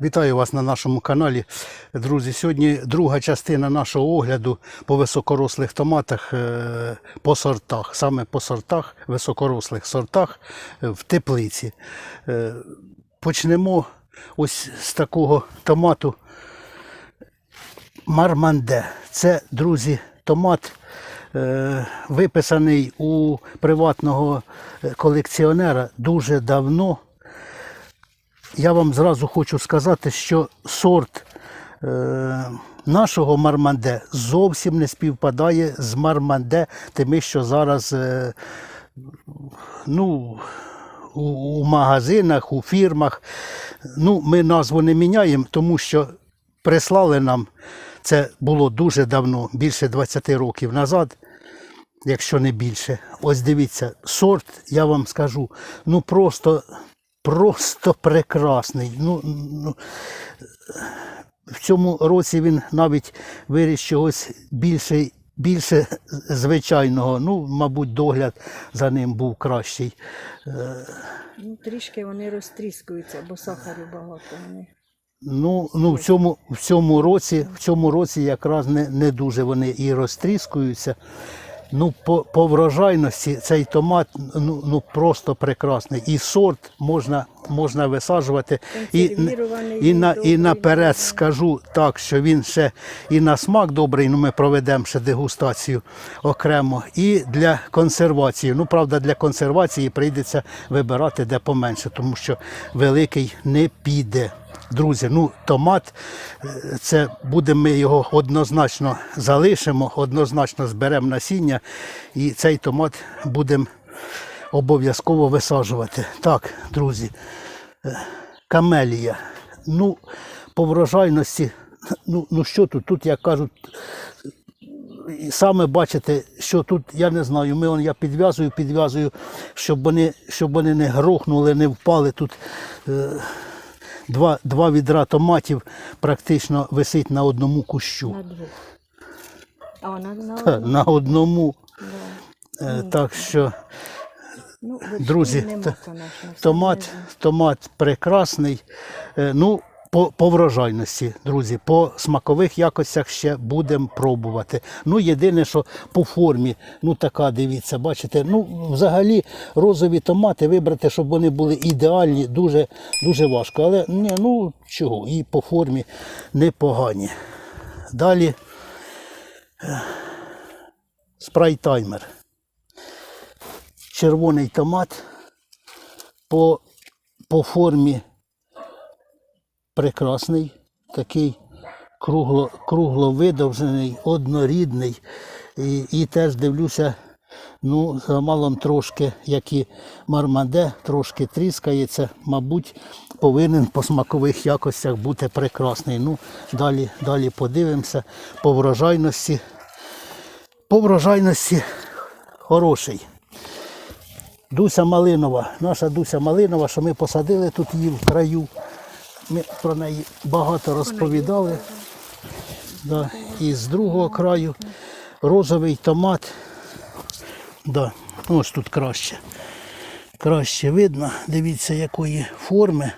Вітаю вас на нашому каналі. Друзі, сьогодні друга частина нашого огляду по високорослих томатах е, по сортах, саме по сортах, високорослих сортах е, в теплиці. Е, Почнемо ось з такого томату Марманде. Це, друзі, томат виписаний у приватного колекціонера дуже давно. Я вам зразу хочу сказати, що сорт е, нашого марманде зовсім не співпадає з марманде, тими, що зараз е, ну, у, у магазинах, у фірмах. Ну, ми назву не міняємо, тому що прислали нам, це було дуже давно, більше 20 років назад, якщо не більше. Ось дивіться, сорт, я вам скажу, ну просто, просто прекрасний. Ну, ну, в цьому році він навіть виріс чогось більше, більше звичайного. Ну, мабуть, догляд за ним був кращий. Ну, трішки вони розтріскуються, бо сахару багато. Ну, ну в, цьому, в цьому році, в цьому році якраз не, не дуже вони і розтріскуються. Ну, по, по врожайності цей томат ну, ну просто прекрасний. І сорт можна, можна висаджувати. І, і, на, і наперед скажу так, що він ще і на смак добрий, ну ми проведемо ще дегустацію окремо. І для консервації. Ну, правда, для консервації прийдеться вибирати де поменше, тому що великий не піде. Друзі, ну томат, е, це будемо ми його однозначно залишимо, однозначно зберемо насіння, і цей томат будемо обов'язково висаджувати. Так, друзі, е, камелія. Ну, по врожайності, ну, ну що тут? Тут, як кажуть, саме бачите, що тут, я не знаю, ми он, я підв'язую, підв'язую, щоб вони, щоб вони не грохнули, не впали. Тут е, два, два відра томатів практично висить на одному кущу. На двох. А на, на Та, одному. На одному. Да. Е, так що Ну, Друзі, нема, конечно, Томат, томат прекрасний. Е, Ну, по, по врожайності, друзі, по смакових якостях ще будемо пробувати. Ну, єдине, що по формі, ну така, дивіться, бачите, ну, взагалі розові томати вибрати, щоб вони були ідеальні, дуже, дуже важко. Але ні, ну чого, і по формі непогані. Далі е, спрайтаймер. Червоний томат по, по формі прекрасний, такий кругло, кругловидовжений, однорідний. І, і теж дивлюся, ну, за малом трошки, як і мармаде, трошки тріскається, мабуть, повинен по смакових якостях бути прекрасний. Ну, далі, далі подивимося по врожайності. По врожайності хороший. Дуся Малинова, наша Дуся Малинова, що ми посадили тут її в краю. Ми про неї багато розповідали. Да. І з другого краю розовий томат. Да. Ось тут краще. Краще видно. Дивіться, якої форми.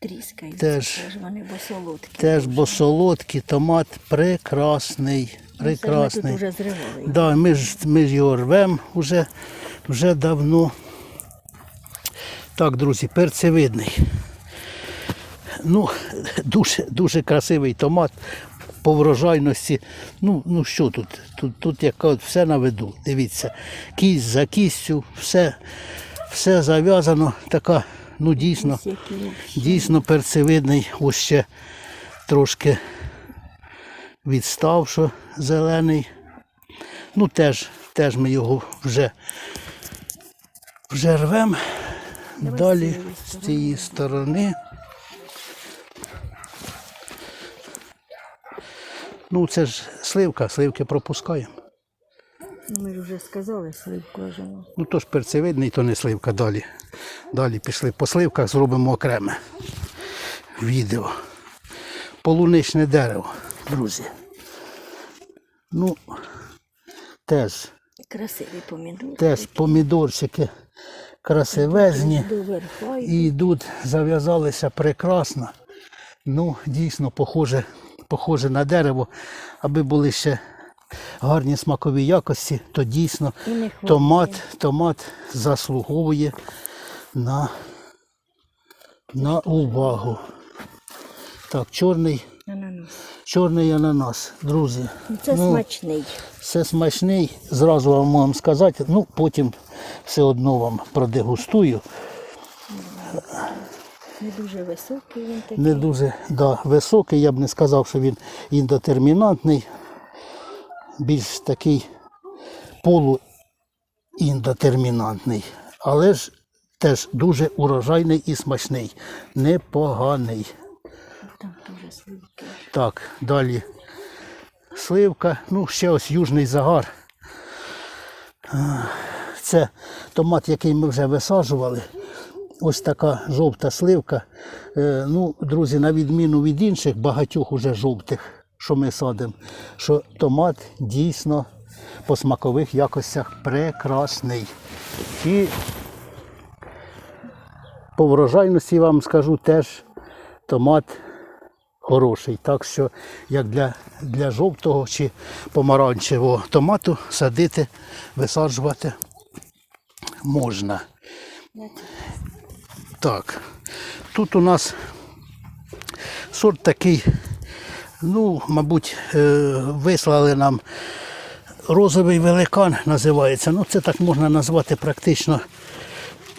Тріскаються. Теж. Вони бо солодкі. Теж бо солодкий томат прекрасний. Ну, це ж Ми Прекрасний. тут вже зривали. Да, ми ж, ми ж його рвемо вже, вже давно. Так, друзі, перцевидний. Ну, дуже, дуже красивий томат по врожайності. Ну, ну що тут? Тут, тут як кажуть, все на виду. Дивіться, кість за кістю, все, все зав'язано. Така, ну дійсно, дійсно перцевидний. Ось ще трошки відстав, що зелений. Ну теж, теж ми його вже, вже рвемо. Далі з цієї сторони. Ну, це ж сливка, сливки пропускаємо. Ну, ми ж вже сказали сливку ожину. Ну то ж перцевидний, то не сливка далі. Далі пішли по сливках, зробимо окреме відео. Полуничне дерево, друзі. Ну, теж Красиві помідори. Теж помідорчики красивезні. І йдуть, зав'язалися прекрасно. Ну, дійсно, похоже, похоже на дерево. Аби були ще гарні смакові якості, то дійсно томат, томат заслуговує на, на увагу. Так, чорний. Чорний ананас, друзі. Це ну, смачний. Все смачний, зразу вам можу сказати, ну потім все одно вам продегустую. Не дуже високий він такий. Не дуже да, високий, я б не сказав, що він індетермінантний, більш такий полуіндетермінантний, але ж теж дуже урожайний і смачний, непоганий. Там сливки. Так, далі сливка, ну ще ось южний загар. Це томат, який ми вже висаджували. Ось така жовта сливка. Е, Ну, друзі, на відміну від інших багатьох уже жовтих, що ми садимо, що томат дійсно по смакових якостях прекрасний. І по врожайності вам скажу теж томат хороший. Так що, як для, для жовтого чи помаранчевого томату садити, висаджувати можна. Так, тут у нас сорт такий, ну, мабуть, е, вислали нам розовий великан називається. Ну, це так можна назвати практично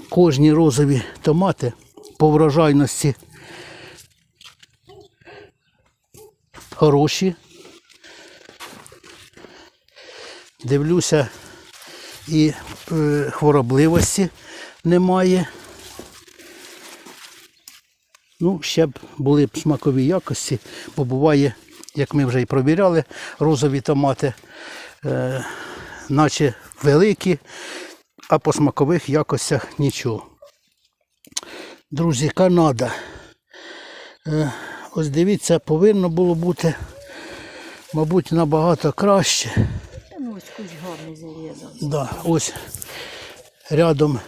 кожні розові томати по врожайності хороші. Дивлюся, і е, хворобливості немає. Ну, ще б були б смакові якості, бо буває, як ми вже і провіряли, розові томати, е, наче великі, а по смакових якостях нічого. Друзі, Канада. Е, ось дивіться, повинно було бути, мабуть, набагато краще. Ну ось кусь гарний зарізав. Да, ось рядом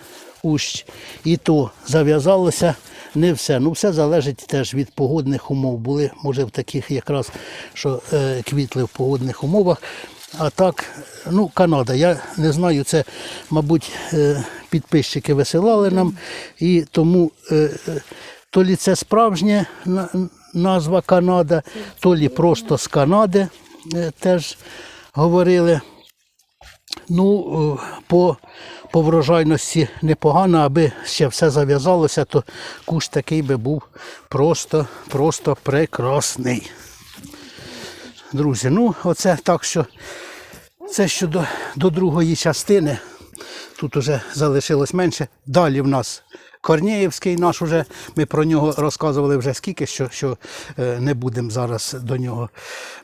ущ і то зав'язалося не все. Ну, все залежить теж від погодних умов. Були, може, в таких якраз, що е, квітли в погодних умовах. А так, ну, Канада, я не знаю, це, мабуть, е, підписчики висилали нам, і тому е, е, то лі це справжня на- назва Канада, то лі просто з Канади е, теж говорили. Ну, е, по, по врожайності непогано, аби ще все зав'язалося, то кущ такий би був просто, просто прекрасний. Друзі, ну оце так, що це щодо до другої частини. Тут уже залишилось менше. Далі в нас Корнеївський наш уже, ми про нього розказували вже скільки, що, що е, не будемо зараз до нього,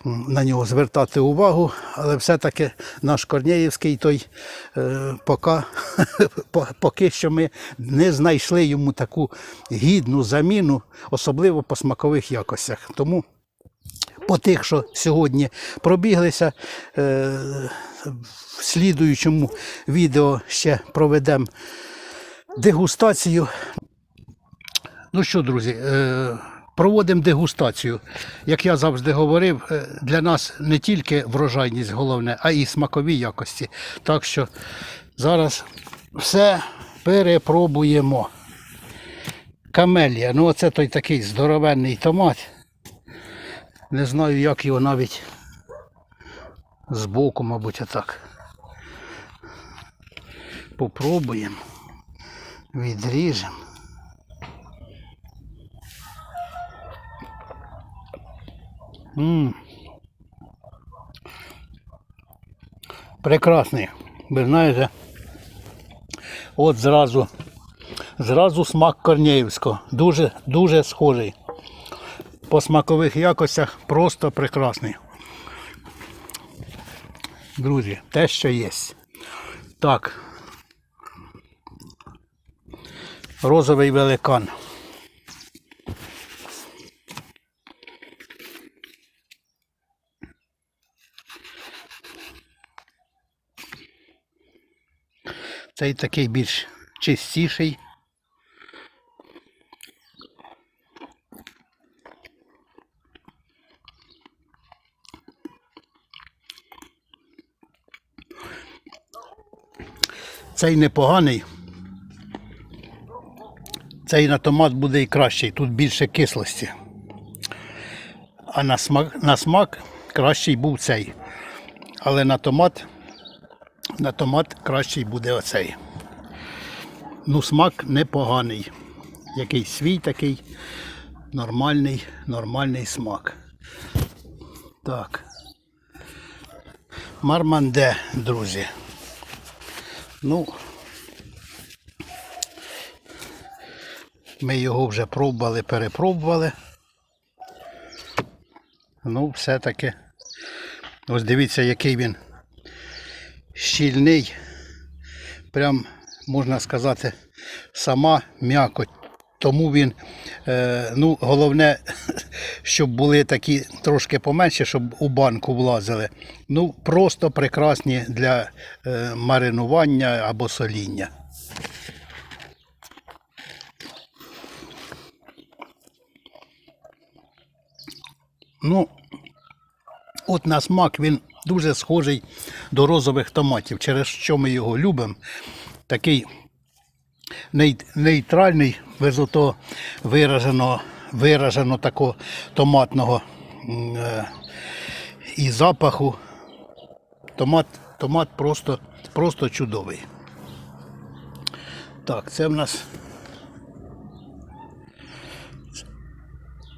на нього звертати увагу, але все-таки наш Корнеївський той е, поки, поки що ми не знайшли йому таку гідну заміну, особливо по смакових якостях. Тому по тих, що сьогодні пробіглися. е, В слідуючому відео ще проведемо дегустацію. Ну що, друзі, е, проводимо дегустацію. Як я завжди говорив, е, для нас не тільки врожайність головне, а і смакові якості. Так що зараз все перепробуємо. Камелія, ну оце той такий здоровенний томат. Не знаю, як його навіть збоку, мабуть, отак. Попробуємо. Відріжемо. Прекрасний. Ви знаєте, от зразу, зразу смак Корнеївського. Дуже, дуже схожий по смакових якостях просто прекрасний. Друзі, те, що є. Так. Розовий великан. Цей такий більш чистіший. Цей непоганий. Цей на томат буде і кращий, тут більше кислості. А на смак, на смак кращий був цей. Але на томат, на томат кращий буде оцей. Ну, смак непоганий. Якийсь свій такий нормальний, нормальний смак. Так. Марманде, друзі. Ну, ми його вже пробували, перепробували. Ну, все-таки. Ось дивіться, який він щільний. Прям, можна сказати, сама м'якоть. Тому він, е, ну, головне, щоб були такі трошки поменше, щоб у банку влазили. Ну, просто прекрасні для е, маринування або соління. Ну, от на смак він дуже схожий до розових томатів, через що ми його любимо. Такий нейтральний, без ото вираженого, виражено такого томатного е, і запаху. Томат, томат просто, просто чудовий. Так, це в нас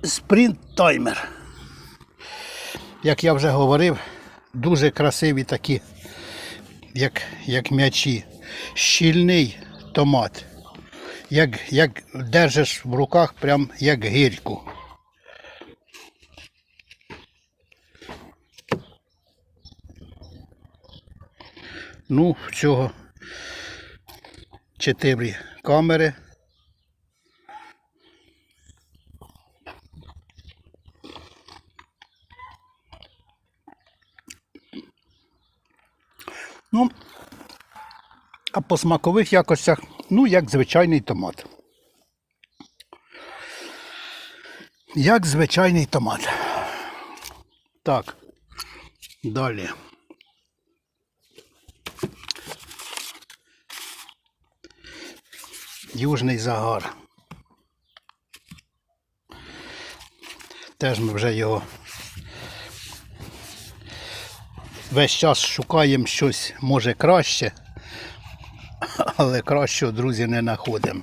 спринт таймер. Як я вже говорив, дуже красиві такі, як, як м'ячі. Щільний томат. Як, як держиш в руках, прям як гирьку. Ну, в цього чотири камери. По смакових якостях, ну, як звичайний томат. Як звичайний томат. Так. Далі. Южний загар. Теж ми вже його весь час шукаємо щось може краще, але кращого, друзі, не знаходимо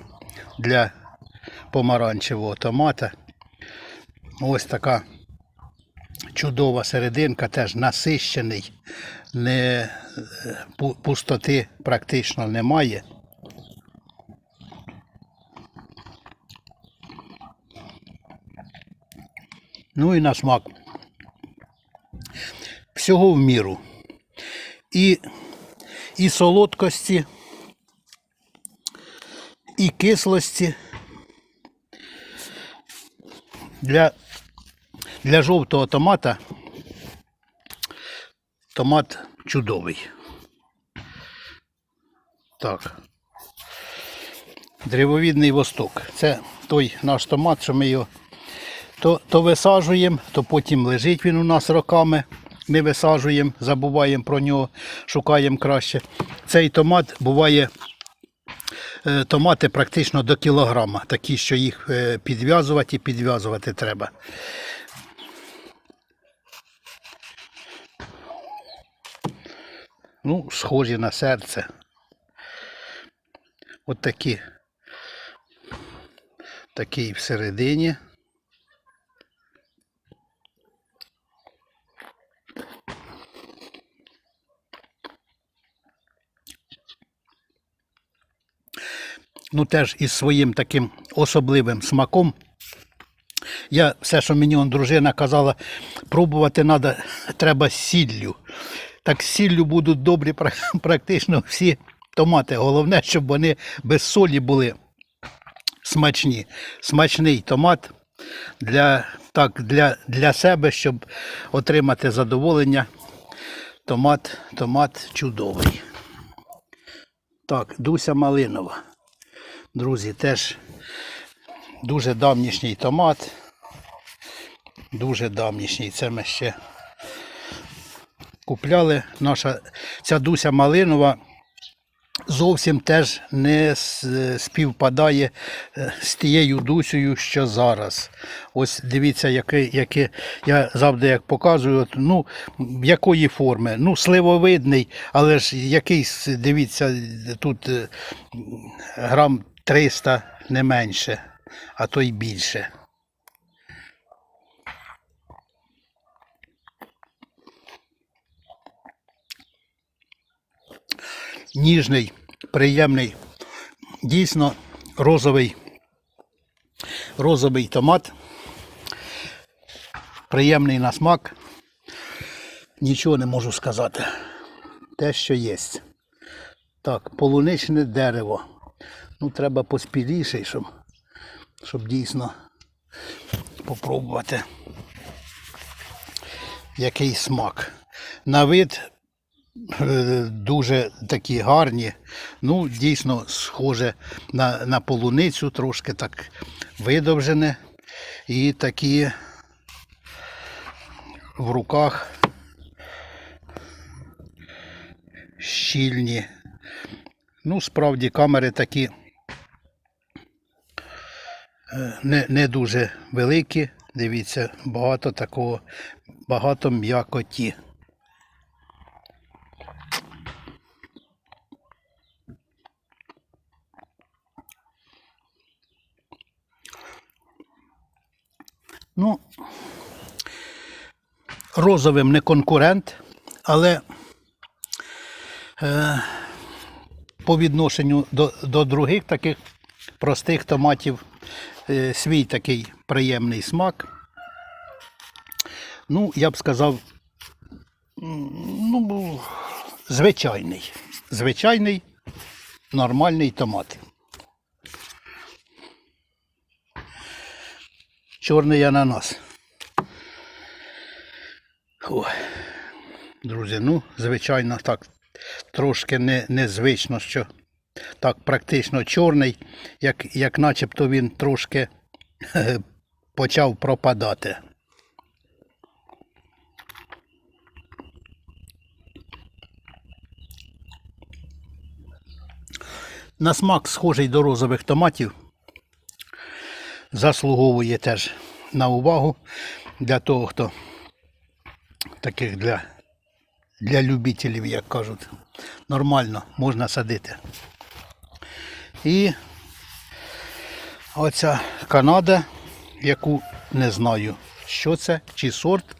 для помаранчевого томата. Ось така чудова серединка, теж насищений, не, пустоти практично немає. Ну і на смак. Всього в міру. І, і солодкості, і кислості. Для, для жовтого томата томат чудовий. Так. Древовідний восток. Це той наш томат, що ми його то, то висаджуємо, то потім лежить він у нас роками. Ми висаджуємо, забуваємо про нього, шукаємо краще. Цей томат буває томати практично до кілограма, такі, що їх е, підв'язувати і підв'язувати треба. Ну, схожі на серце. От такі. Такий всередині. Ну теж із своїм таким особливим смаком. Я все, що мені он дружина казала, пробувати надо, треба з сіллю. Так з сіллю будуть добрі практично всі томати. Головне, щоб вони без солі були смачні. Смачний томат для, так, для, для себе, щоб отримати задоволення. Томат, томат чудовий. Так, Дуся Малинова. Друзі, теж дуже давнішній томат. Дуже давнішній. Це ми ще купляли. Наша ця Дуся Малинова зовсім теж не співпадає е, з тією Дусею, що зараз. Ось дивіться, який, який я завжди як показую, ну, якої форми. Ну, сливовидний, але ж якийсь, дивіться, тут е, грам 300 не менше, а то й більше. ніжний, приємний, дійсно розовий, розовий томат, приємний на смак. Нічого не можу сказати. Те, що є. Так, полуничне дерево. Ну, треба поспіліше, щоб, щоб дійсно попробувати. Який смак. На вид е, дуже такі гарні. Ну, дійсно, схоже на, на полуницю, трошки так видовжене. І такі в руках щільні. Ну, справді камери такі не, не дуже великі. Дивіться, багато такого, багато м'якоті. Ну, розовим не конкурент, але е, по відношенню до, до других таких простих томатів е, свій такий приємний смак. Ну, я б сказав, ну, звичайний. Звичайний нормальний томат. Чорний ананас. О, друзі, ну, звичайно, так, трошки не, незвично, що так практично чорний, як, як начебто він трошки е, почав пропадати. На смак схожий до розових томатів заслуговує теж на увагу для того, хто таких для, для любителів, як кажуть, нормально можна садити. І оця Канада, яку не знаю, що це, чи сорт,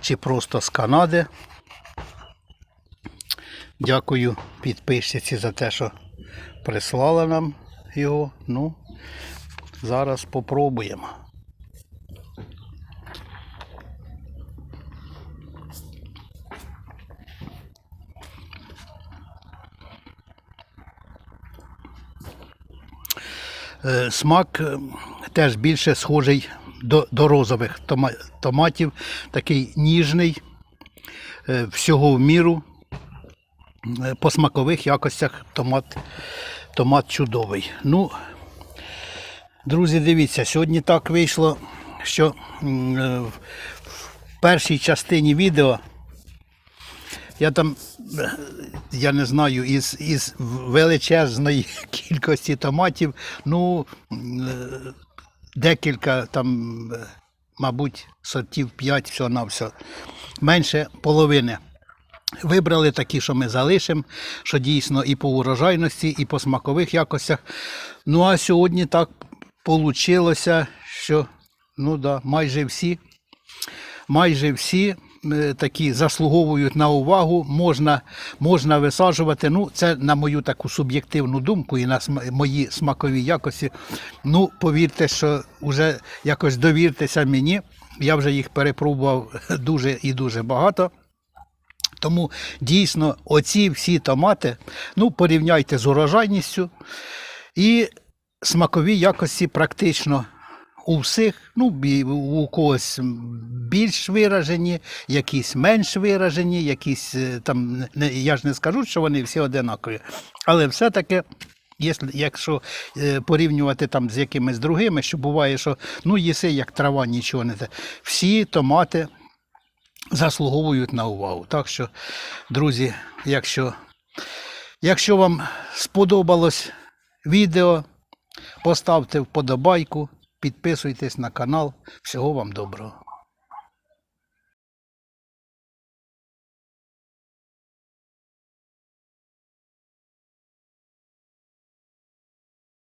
чи просто з Канади. Дякую підписчиці за те, що прислала нам його. Ну, зараз попробуємо. Смак е, теж більше схожий до, до розових томатів, такий ніжний, е, всього в міру. Е, По смакових якостях томат, томат чудовий. Ну, друзі, дивіться, сьогодні так вийшло, що е, в першій частині відео я там, я не знаю, із, із величезної кількості томатів, ну, е, декілька там, е, мабуть, сортів 5 всього на все. Менше половини. Вибрали такі, що ми залишимо, що дійсно і по урожайності, і по смакових якостях. Ну а сьогодні так вийшло, що ну да, майже всі, майже всі такі заслуговують на увагу, можна, можна висаджувати. Ну, це на мою таку суб'єктивну думку і на мої смакові якості. Ну, повірте, що вже якось довіртеся мені. Я вже їх перепробував дуже і дуже багато. Тому дійсно оці всі томати, ну, порівняйте з урожайністю і смакові якості практично у всіх, ну, у когось більш виражені, якісь менш виражені, якісь е, там, я ж не скажу, що вони всі одинакові. Але все-таки, якщо, е, порівнювати там з якимись другими, що буває, що ну, їси як трава, нічого не те. Всі томати заслуговують на увагу. Так що, друзі, якщо, якщо вам сподобалось відео, поставте вподобайку, підписуйтесь на канал. Всього вам доброго.